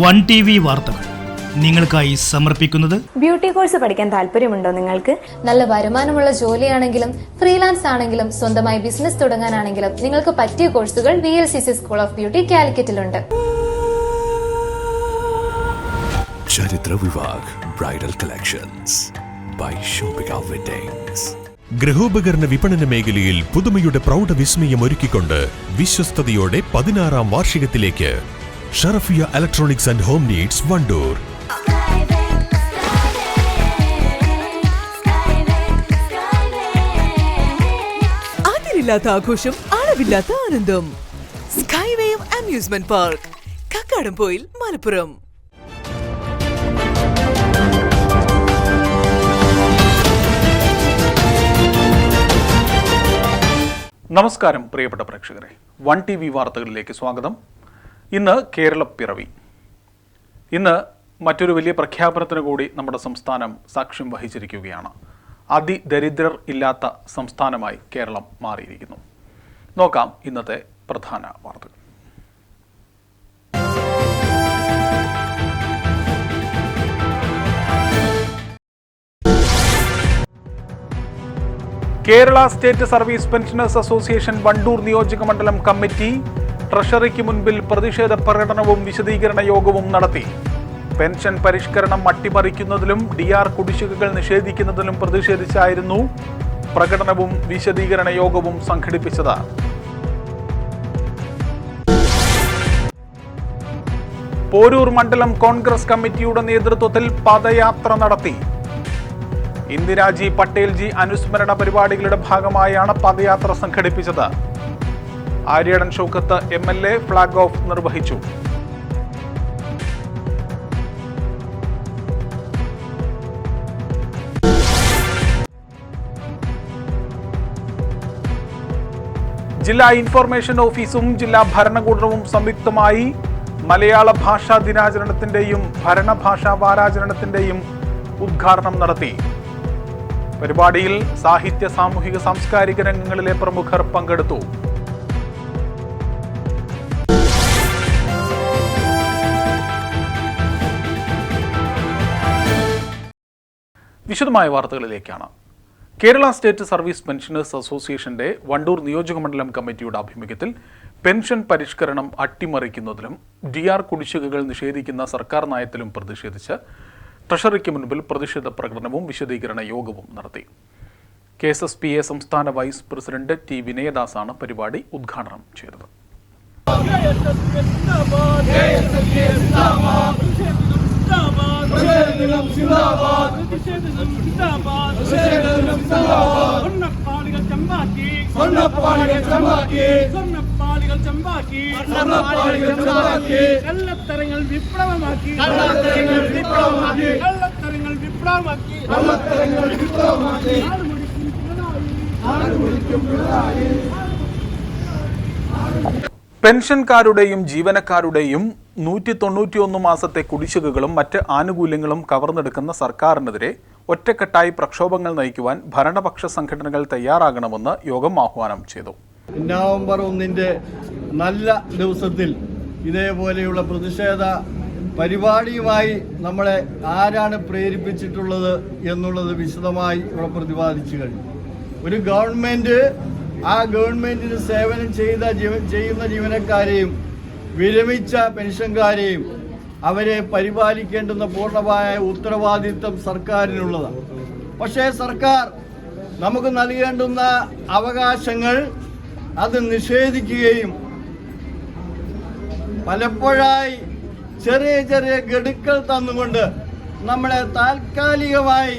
One T V വാർത്തകൾ നിങ്ങൾക്കായി സമർപ്പിക്കുന്നത് ബ്യൂട്ടി കോഴ്സ് പഠിക്കാൻ താല്പര്യമുണ്ടോ നിങ്ങൾക്ക്? നല്ല വരുമാനമുള്ള ജോലിയാണെങ്കിലും ഫ്രീലാൻസ് ആണെങ്കിലും സ്വന്തമായി ബിസിനസ് തുടങ്ങാനാണെങ്കിലും നിങ്ങൾക്ക് പറ്റിയ കോഴ്സുകൾ V L C C school of beauty കാലിക്കറ്റിലുണ്ട്. Charithra Vivah bridal collections by shopping weddings. ഗൃഹോപകരണ വിപണന മേഖലയിൽ പുതുമയുടെ പ്രൗഢ വിസ്മയം ഒരുക്കിക്കൊണ്ട് വിശ്വസ്തയോടെ പതിനാറാം വാർഷികത്തിലേക്ക് Sharafiya electronics and home needs Vandoor അതിരില്ലാത്ത ആഘോഷം അളവില്ലാത്ത ആനന്ദം. Skywave amusement park Kakkadampoyil Malappuram. നമസ്കാരം പ്രിയപ്പെട്ട പ്രേക്ഷകരെ. വൺ ടി വി വാർത്തകളിലേക്ക് സ്വാഗതം. ഇന്ന് കേരള പിറവി. ഇന്ന് മറ്റൊരു വലിയ പ്രഖ്യാപനത്തിന് കൂടി നമ്മുടെ സംസ്ഥാനം സാക്ഷ്യം വഹിച്ചിരിക്കുകയാണ്. അതിദരിദ്രർ ഇല്ലാത്ത സംസ്ഥാനമായി കേരളം മാറിയിരിക്കുന്നു. നോക്കാം ഇന്നത്തെ പ്രധാന വാർത്തകൾ. Kerala state service pensioners association Vandoor നിയോജക മണ്ഡലം കമ്മിറ്റി ട്രഷറിക്ക് മുൻപിൽ പ്രതിഷേധ പ്രകടനവും വിശദീകരണ യോഗവും നടത്തി. പെൻഷൻ പരിഷ്കരണം അട്ടിമറിക്കുന്നതിലും ഡി ആർ കുടിശ്ശികകൾ നിഷേധിക്കുന്നതിലും പ്രതിഷേധിച്ചായിരുന്നു പ്രകടനവും വിശദീകരണ യോഗവും സംഘടിപ്പിച്ചത്. പോരൂർ മണ്ഡലം കോൺഗ്രസ് കമ്മിറ്റിയുടെ നേതൃത്വത്തിൽ പദയാത്ര നടത്തി. ഇന്ദിരാജി പട്ടേൽജി അനുസ്മരണ പരിപാടികളുടെ ഭാഗമായാണ് പദയാത്ര സംഘടിപ്പിച്ചത്. Aryadan Shoukath M L A flag off നിർവഹിച്ചു. ജില്ലാ ഇൻഫർമേഷൻ ഓഫീസും ജില്ലാ ഭരണകൂടവും സംയുക്തമായി മലയാള ഭാഷാ ദിനാചരണത്തിന്റെയും ഭരണഭാഷാ വാരാചരണത്തിന്റെയും ഉദ്ഘാടനം നടത്തി. പരിപാടിയിൽ സാഹിത്യ സാമൂഹിക സാംസ്കാരിക രംഗങ്ങളിലെ പ്രമുഖർ പങ്കെടുത്തു. വിശദമായ വാർത്തകളിലേക്കാണ്. കേരള സ്റ്റേറ്റ് സർവീസ് പെൻഷനേഴ്സ് അസോസിയേഷന്റെ വണ്ടൂർ നിയോജകമണ്ഡലം കമ്മിറ്റിയുടെ ആഭിമുഖ്യത്തിൽ പെൻഷൻ പരിഷ്കരണം അട്ടിമറിക്കുന്നതിലും ഡി ആർ കുടിശ്ശികകൾ നിഷേധിക്കുന്ന സർക്കാർ നയത്തിലും പ്രതിഷേധിച്ച് ട്രഷറിക്ക് മുൻപിൽ പ്രതിഷേധ പ്രകടനവും വിശദീകരണ യോഗവും നടത്തി. K S S P A സംസ്ഥാന വൈസ് പ്രസിഡന്റ് ടി വിനയദാസാണ് പരിപാടി ഉദ്ഘാടനം ചെയ്തത്. സ്വർണപ്പാളികൾ ചമ്പാക്കി. സ്വർണപ്പാളികൾ ചമ്പാക്കി. സ്വർണപ്പാളികൾ ചമ്പാക്കി. സ്വർണപ്പാളികൾ ചമ്പാക്കി. കള്ളത്തരങ്ങൾ വിപ്ലവമാക്കി. കള്ളത്തരങ്ങൾ വിപ്ലവമാക്കി. കള്ളത്തരങ്ങൾ വിപ്ലവമാക്കി. കള്ളത്തരങ്ങൾ വിപ്ലവമാക്കി. പെൻഷൻകാരുടെയും ജീവനക്കാരുടെയും നൂറ്റി തൊണ്ണൂറ്റിയൊന്ന് മാസത്തെ കുടിശ്ശികകളും മറ്റ് ആനുകൂല്യങ്ങളും കവർന്നെടുക്കുന്ന സർക്കാരിനെതിരെ ഒറ്റക്കെട്ടായി പ്രക്ഷോഭങ്ങൾ നയിക്കുവാൻ ഭരണപക്ഷ സംഘടനകൾ തയ്യാറാകണമെന്ന് യോഗം ആഹ്വാനം ചെയ്തു. നവംബർ ഒന്നിന്റെ നല്ല ദിവസത്തിൽ ഇതേപോലെയുള്ള പ്രതിഷേധ പരിപാടിയുമായി നമ്മളെ ആരാണ് പ്രേരിപ്പിച്ചിട്ടുള്ളത് എന്നുള്ളത് വിശദമായി ഇവിടെ പ്രതിപാദിച്ചു കഴിഞ്ഞു. ഒരു ഗവൺമെന്റ് ആ ഗവൺമെന്റിന് സേവനം ചെയ്ത ചെയ്യുന്ന ജീവനക്കാരെയും വിരമിച്ച പെൻഷൻകാരെയും അവരെ പരിപാലിക്കേണ്ടുന്ന പൂർണമായ ഉത്തരവാദിത്വം സർക്കാരിനുള്ളതാണ്. പക്ഷേ സർക്കാർ നമുക്ക് നൽകേണ്ടുന്ന അവകാശങ്ങൾ അത് നിഷേധിക്കുകയും പലപ്പോഴായി ചെറിയ ചെറിയ ഗഡുക്കൾ തന്നുകൊണ്ട് നമ്മളെ താൽക്കാലികമായി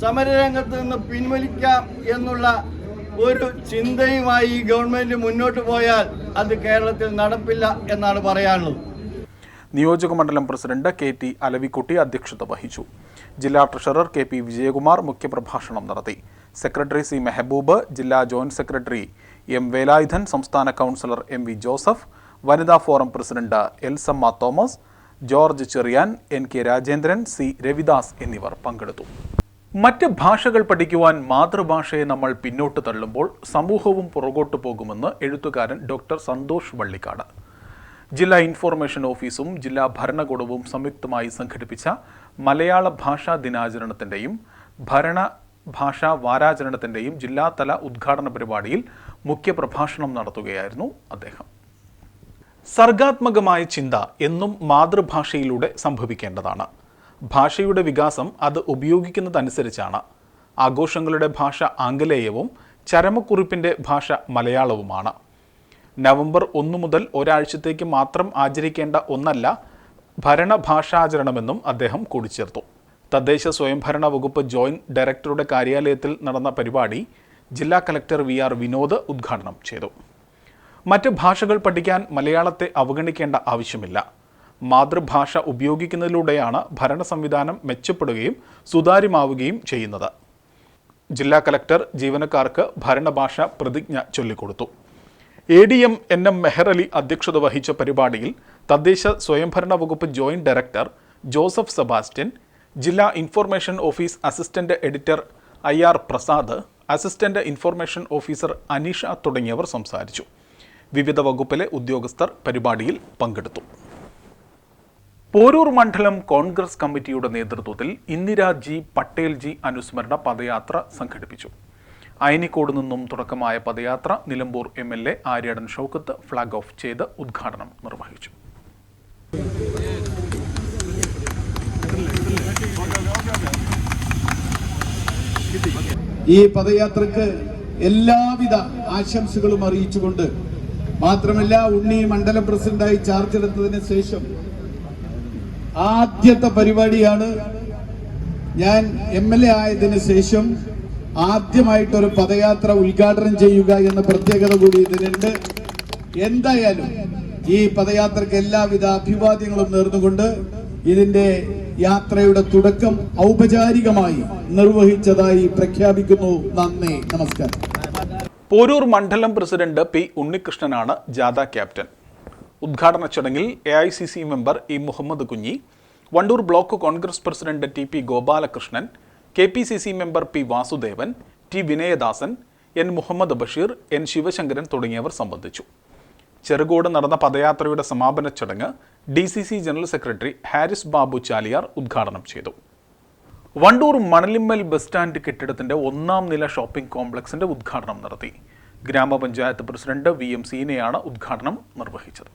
സമരരംഗത്ത് നിന്ന് പിൻവലിക്കാം എന്നുള്ള ഒരു ചിന്തയുമായി ഈ ഗവൺമെന്റ് മുന്നോട്ട് പോയാൽ അത് കേരളത്തിൽ നടപ്പില്ല എന്നാണ് പറയാനുള്ളത്. നിയോജക മണ്ഡലം പ്രസിഡന്റ് കെ ടി അലവിക്കുട്ടി അധ്യക്ഷത വഹിച്ചു. ജില്ലാ ട്രഷറർ കെ പി വിജയകുമാർ മുഖ്യപ്രഭാഷണം നടത്തി. സെക്രട്ടറി സി മെഹബൂബ് ജില്ലാ ജോയിന്റ് സെക്രട്ടറി എം വേലായുധൻ സംസ്ഥാന കൗൺസിലർ എം വി ജോസഫ് വനിതാ forum president Elsamma Thomas George Cheriyan N K Rajendran C Ravidas എന്നിവർ പങ്കെടുത്തു. മറ്റ് ഭാഷകൾ പഠിക്കുവാൻ മാതൃഭാഷയെ നമ്മൾ പിന്നോട്ട് തള്ളുമ്പോൾ സമൂഹവും പുറകോട്ട് പോകുമെന്ന് എഴുത്തുകാരൻ ഡോക്ടർ സന്തോഷ് വള്ളിക്കാട്. ജില്ലാ ഇൻഫോർമേഷൻ ഓഫീസും ജില്ലാ ഭരണകൂടവും സംയുക്തമായി സംഘടിപ്പിച്ച മലയാള ഭാഷാ ദിനാചരണത്തിന്റെയും ഭരണ ഭാഷാ വാരാചരണത്തിന്റെയും ജില്ലാതല ഉദ്ഘാടന പരിപാടിയിൽ മുഖ്യപ്രഭാഷണം നടത്തുകയായിരുന്നു അദ്ദേഹം. സർഗാത്മകമായ ചിന്ത എന്നും മാതൃഭാഷയിലൂടെ സംഭവിക്കേണ്ടതാണ്. ഭാഷയുടെ വികാസം അത് ഉപയോഗിക്കുന്നതനുസരിച്ചാണ്. ആഘോഷങ്ങളുടെ ഭാഷ ആംഗലേയവും ചരമക്കുറിപ്പിന്റെ ഭാഷ മലയാളവുമാണ്. നവംബർ ഒന്ന് മുതൽ ഒരാഴ്ചത്തേക്ക് മാത്രം ആചരിക്കേണ്ട ഒന്നല്ല ഭരണഭാഷാചരണമെന്നും അദ്ദേഹം കൂടിച്ചേർത്തു. തദ്ദേശ സ്വയംഭരണ വകുപ്പ് ജോയിന്റ് ഡയറക്ടറുടെ കാര്യാലയത്തിൽ നടന്ന പരിപാടി ജില്ലാ കലക്ടർ വി ആർ വിനോദ് ഉദ്ഘാടനം ചെയ്തു. മറ്റ് ഭാഷകൾ പഠിക്കാൻ മലയാളത്തെ അവഗണിക്കേണ്ട ആവശ്യമില്ല. മാതൃഭാഷ ഉപയോഗിക്കുന്നതിലൂടെയാണ് ഭരണ സംവിധാനം മെച്ചപ്പെടുകയും സുതാര്യമാവുകയും ചെയ്യുന്നത്. ജില്ലാ കലക്ടർ ജീവനക്കാർക്ക് ഭരണഭാഷ പ്രതിജ്ഞ ചൊല്ലിക്കൊടുത്തു. A D M N M Mehar Ali അധ്യക്ഷത വഹിച്ച പരിപാടിയിൽ തദ്ദേശ സ്വയംഭരണ വകുപ്പ് ജോയിന്റ് ഡയറക്ടർ ജോസഫ് സെബാസ്റ്റ്യൻ ജില്ലാ information office assistant editor I R Prasad assistant information officer Aneesha തുടങ്ങിയവർ സംസാരിച്ചു. വിവിധ വകുപ്പിലെ ഉദ്യോഗസ്ഥർ പരിപാടിയിൽ പങ്കെടുത്തു. പോരൂർ മണ്ഡലം കോൺഗ്രസ് കമ്മിറ്റിയുടെ നേതൃത്വത്തിൽ ഇന്ദിരാജി പട്ടേൽജി അനുസ്മരണ പദയാത്ര സംഘടിപ്പിച്ചു. അയനിക്കോട് നിന്നും തുടക്കമായ പദയാത്ര Nilambur M L A Aryadan Shoukath flag off ചെയ്ത് ഉദ്ഘാടനം നിർവഹിച്ചു. ഈ പദയാത്രക്ക് എല്ലാവിധ ആശംസകളും അറിയിച്ചുകൊണ്ട് മാത്രമല്ല ഉണ്ണി മണ്ഡലം പ്രസിഡന്റായി ചാർജ് എടുത്തതിന് ശേഷം ആദ്യത്തെ പരിപാടിയാണ് ഞാൻ എം എൽ എ ആയതിനു ശേഷം ആദ്യമായിട്ടൊരു പദയാത്ര ഉദ്ഘാടനം ചെയ്യുക എന്ന പ്രത്യേകത കൂടി ഇതിനുണ്ട് എന്തായാലും ഈ പദയാത്രക്ക് എല്ലാവിധ അഭിവാദ്യങ്ങളും നേർന്നുകൊണ്ട് ഇതിന്റെ യാത്രയുടെ തുടക്കം ഔപചാരികമായി നിർവഹിച്ചതായി പ്രഖ്യാപിക്കുന്നു. നന്ദി. നമസ്കാരം. പോരൂർ മണ്ഡലം പ്രസിഡന്റ് പി ഉണ്ണികൃഷ്ണനാണ് ജാഥ ക്യാപ്റ്റൻ. ഉദ്ഘാടന ചടങ്ങിൽ A I C C member E Muhammad Kunhi Vandoor block Congress president T P Gopalakrishnan K P C C member P Vasudevan T Vinayadasan N Muhammad Basheer N Sivasankaran തുടങ്ങിയവർ സംബന്ധിച്ചു. ചെറുകോട് നടന്ന പദയാത്രയുടെ സമാപന ചടങ്ങ് D C C general secretary Haris Babu Chaliyar ഉദ്ഘാടനം ചെയ്തു. Wandoor Manalimmal bus stand കെട്ടിടത്തിന്റെ ഒന്നാം നില ഷോപ്പിംഗ് കോംപ്ലക്സിന്റെ ഉദ്ഘാടനം നടത്തി. ഗ്രാമപഞ്ചായത്ത് പ്രസിഡന്റ് വി എം സീനയാണ് ഉദ്ഘാടനം നിർവഹിച്ചത്.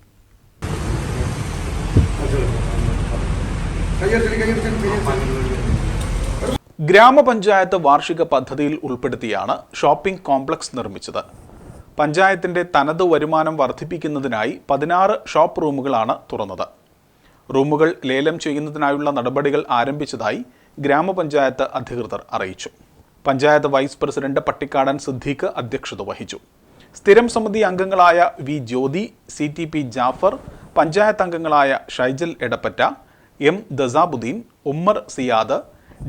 ഗ്രാമപഞ്ചായത്ത് വാർഷിക പദ്ധതിയിൽ ഉൾപ്പെടുത്തിയാണ് ഷോപ്പിംഗ് കോംപ്ലക്സ് നിർമ്മിച്ചത്. പഞ്ചായത്തിന്റെ തനത് വരുമാനം വർദ്ധിപ്പിക്കുന്നതിനായി പതിനാറ് ഷോപ്പ് റൂമുകളാണ് തുറന്നത്. റൂമുകൾ ലേലം ചെയ്യുന്നതിനായുള്ള നടപടികൾ ആരംഭിച്ചതായി ഗ്രാമപഞ്ചായത്ത് അധികൃതർ അറിയിച്ചു. പഞ്ചായത്ത് വൈസ് പ്രസിഡന്റ് പട്ടിക്കാടൻ സിദ്ദീഖ് അധ്യക്ഷത വഹിച്ചു. സ്ഥിരം സമിതി അംഗങ്ങളായ V Jyothi C T P Jafar panchayat അംഗങ്ങളായ Shyjal Edappatta M Dasabuddeen Ummer Siyad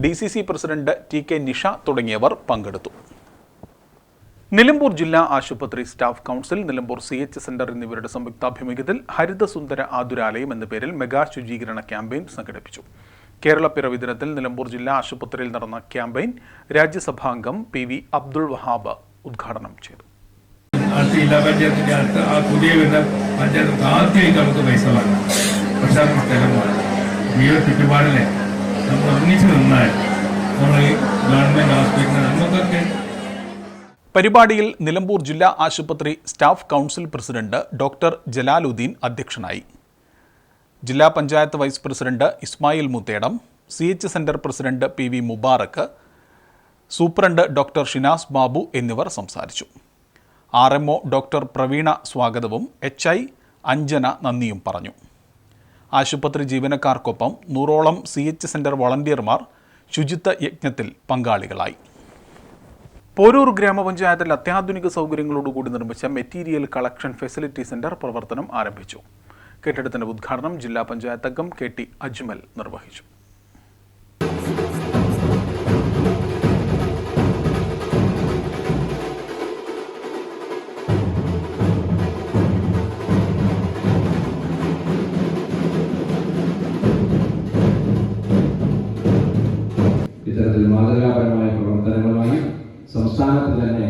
D C C president T K Nisha തുടങ്ങിയവർ പങ്കെടുത്തു. നിലമ്പൂർ ജില്ലാ ആശുപത്രി staff council Nilambur C H centre എന്നിവരുടെ സംയുക്താഭിമുഖ്യത്തിൽ ഹരിതസുന്ദര ആതുരാലയം എന്ന പേരിൽ മെഗാ ശുചീകരണ ക്യാമ്പയിൻ സംഘടിപ്പിച്ചു. കേരളപ്പിറവി ദിനത്തിൽ നിലമ്പൂർ ജില്ലാ ആശുപത്രിയിൽ നടന്ന ക്യാമ്പയിൻ രാജ്യസഭാംഗം പി വി അബ്ദുൾ വഹാബ് ഉദ്ഘാടനം ചെയ്തു. പുതിയ പഞ്ചായത്ത് പൈസ പക്ഷെ ഈ ചുറ്റുപാടിനെ നമ്മൾ ഒന്നിച്ച് നിന്നാൽ നമ്മൾ ഈ ഗവൺമെന്റ് ഹോസ്പിറ്റൽ നമുക്കൊക്കെ പരിപാടിയിൽ നിലമ്പൂർ ജില്ലാ ആശുപത്രി staff council president doctor Jalaluddeen അധ്യക്ഷനായി. ജില്ലാ panchayat vice president Ismail Moothedam C H centre president P V Mubarak superintendent doctor Shinas Babu എന്നിവർ സംസാരിച്ചു. ആർ എം ഡോക്ടർ പ്രവീണ സ്വാഗതവും എച്ച് ഐ അഞ്ജന നന്ദിയും പറഞ്ഞു. ആശുപത്രി ജീവനക്കാർക്കൊപ്പം നൂറോളം സി എച്ച് സെന്റർ വളണ്ടിയർമാർ ശുചിത്വ യജ്ഞത്തിൽ പങ്കാളികളായി. പോരൂർ ഗ്രാമപഞ്ചായത്തിൽ അത്യാധുനിക സൗകര്യങ്ങളോടുകൂടി നിർമ്മിച്ച മെറ്റീരിയൽ കളക്ഷൻ ഫെസിലിറ്റി സെന്റർ പ്രവർത്തനം ആരംഭിച്ചു. കെട്ടിടത്തിന്റെ ഉദ്ഘാടനം ജില്ലാ പഞ്ചായത്ത് അംഗം കെ ടി അജ്മൽ നിർവഹിച്ചു. സംസ്ഥാനത്ത് തന്നെ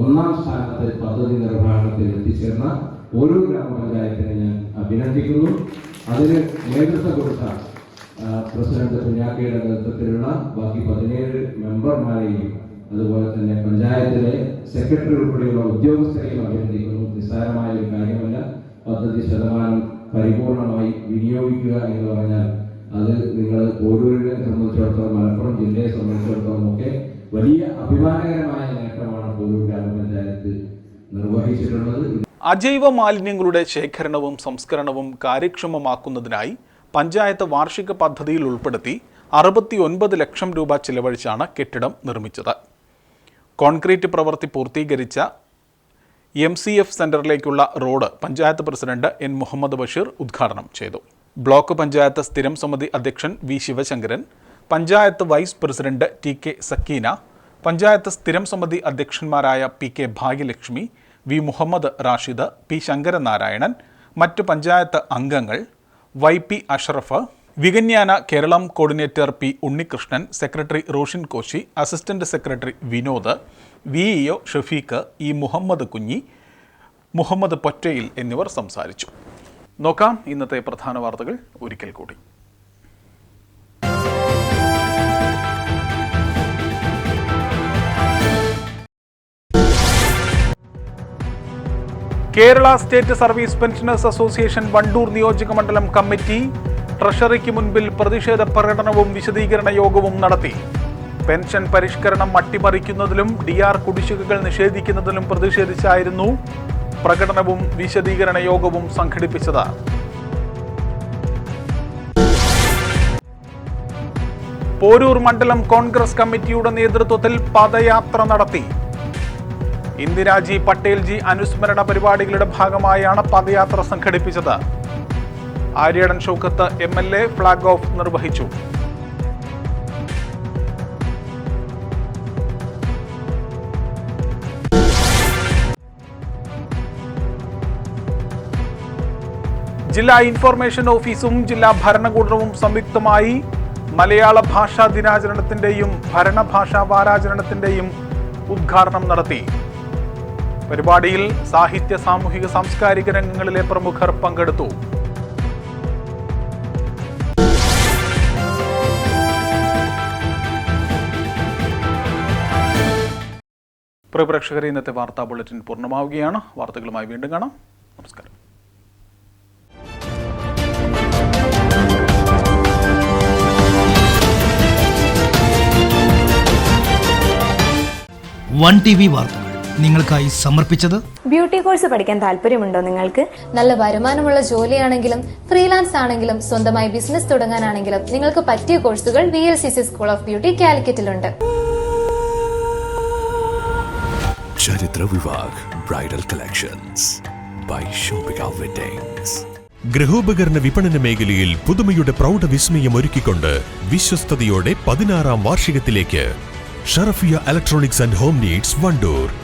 ഒന്നാം സ്ഥാനത്ത് പദ്ധതി നിർവഹണത്തിൽ എത്തിച്ചേർന്ന ഓരോ ഗ്രാമപഞ്ചായത്തിനെ ഞാൻ അഭിനന്ദിക്കുന്നു. അതിന് നേതൃത്വം കൊടുത്ത പ്രസിഡന്റ് കുഞ്ഞാക്കയുടെ നേതൃത്വത്തിലുള്ള ബാക്കി പതിനേഴ് മെമ്പർമാരെയും അതുപോലെ തന്നെ പഞ്ചായത്തിലെ സെക്രട്ടറി ഉൾപ്പെടെയുള്ള ഉദ്യോഗസ്ഥരെയും അഭിനന്ദിക്കുന്നു. നിസ്സാരമായ ഒരു കാര്യമല്ല. പദ്ധതി ശതമാനം പരിപൂർണമായി വിനിയോഗിക്കുക എന്ന് പറഞ്ഞാൽ അത് നിങ്ങൾ ഓരോരുത്തരെ സംബന്ധിച്ചിടത്തോളം മലപ്പുറം ജില്ലയെ സംബന്ധിച്ചിടത്തോളം ഒക്കെ വലിയ അഭിമാനകരമായ നേട്ടമാണ് പോരൂർ ഗ്രാമപഞ്ചായത്ത് നിർവഹിച്ചിട്ടുള്ളത്. അജൈവ മാലിന്യങ്ങളുടെ ശേഖരണവും സംസ്കരണവും കാര്യക്ഷമമാക്കുന്നതിനായി പഞ്ചായത്ത് വാർഷിക പദ്ധതിയിൽ ഉൾപ്പെടുത്തി അറുപത്തി ഒൻപത് ലക്ഷം രൂപ ചിലവഴിച്ചാണ് കെട്ടിടം നിർമ്മിച്ചത്. കോൺക്രീറ്റ് പ്രവൃത്തി പൂർത്തീകരിച്ച M C F സെന്ററിലേക്കുള്ള road panchayat president N Muhammad Basheer ഉദ്ഘാടനം ചെയ്തു. ബ്ലോക്ക് പഞ്ചായത്ത് സ്ഥിരം സമിതി അധ്യക്ഷൻ V Sivasankaran panchayat vice president T K Sakeena panchayat സ്ഥിരം സമിതി അധ്യക്ഷന്മാരായ P K Bhagyalakshmi V Muhammad Rashid P Sankaranarayanan മറ്റ് പഞ്ചായത്ത് അംഗങ്ങൾ Y P Ashraf വികന്യാന Keralam coordinator P Unnikrishnan secretary Roshin Koshy assistant secretary Vinod V EO Shafeeq E Muhammad Kunhi Muhammad Pottayil എന്നിവർ സംസാരിച്ചു. നോക്കാം ഇന്നത്തെ പ്രധാന വാർത്തകൾ ഒരിക്കൽ കൂടി. Kerala state service pensioners association Vandoor നിയോജക മണ്ഡലം കമ്മിറ്റി ട്രഷറിക്ക് മുൻപിൽ പ്രതിഷേധ പ്രകടനവും വിശദീകരണ യോഗവും നടത്തി. പെൻഷൻ പരിഷ്കരണം അട്ടിമറിക്കുന്നതിലും ഡി ആർ കുടിശ്ശികകൾ നിഷേധിക്കുന്നതിലും പ്രതിഷേധിച്ചായിരുന്നു പ്രകടനവും വിശദീകരണ യോഗവും സംഘടിപ്പിച്ചത്. പോരൂർ മണ്ഡലം കോൺഗ്രസ് കമ്മിറ്റിയുടെ നേതൃത്വത്തിൽ പദയാത്ര നടത്തി. ഇന്ദിരാജി പട്ടേൽജി അനുസ്മരണ പരിപാടികളുടെ ഭാഗമായാണ് പദയാത്ര സംഘടിപ്പിച്ചത്. Aryadan Shoukath M L A flag off നിർവഹിച്ചു. ജില്ലാ ഇൻഫർമേഷൻ ഓഫീസും ജില്ലാ ഭരണകൂടവും സംയുക്തമായി മലയാള ഭാഷാ ദിനാചരണത്തിന്റെയും ഭരണഭാഷാ വാരാചരണത്തിന്റെയും ഉദ്ഘാടനം നടത്തി. പരിപാടിയിൽ സാഹിത്യ സാമൂഹിക സാംസ്കാരിക രംഗങ്ങളിലെ പ്രമുഖർ പങ്കെടുത്തു. പ്രിയപ്രേക്ഷകരെ ഇന്നത്തെ വാർത്താ ബുള്ളറ്റിൻ പൂർണമാവുകയാണ്. വാർത്തകളുമായി വീണ്ടും കാണാം. നമസ്കാരം. വൺ ടി വി വാർത്തകൾ നിങ്ങൾക്കായി സമർപ്പിച്ചത്? ബ്യൂട്ടി കോഴ്സ് പഠിക്കാൻ താല്പര്യമുണ്ടോ നിങ്ങൾക്ക്? നല്ല വരുമാനമുള്ള ജോലിയാണെങ്കിലും ഫ്രീലാൻസ് ആണെങ്കിലും സ്വന്തമായി ബിസിനസ് തുടങ്ങാനാണെങ്കിലും നിങ്ങൾക്ക് പറ്റിയ കോഴ്സുകൾ V L C C school of beauty കാലിക്കറ്റിലുണ്ട്. Charithra Vivah bridal collections by ഷോപിക weddings ഗൃഹോപകരണ വിപണന മേഖലയിൽ പുതുമയുടെ പ്രൗഢ വിസ്മയം ഒരുക്കിക്കൊണ്ട് വിശ്വസ്തയോടെ പതിനാറാം വാർഷികത്തിലേക്ക്. Sharafiya electronics and home needs Vandoor.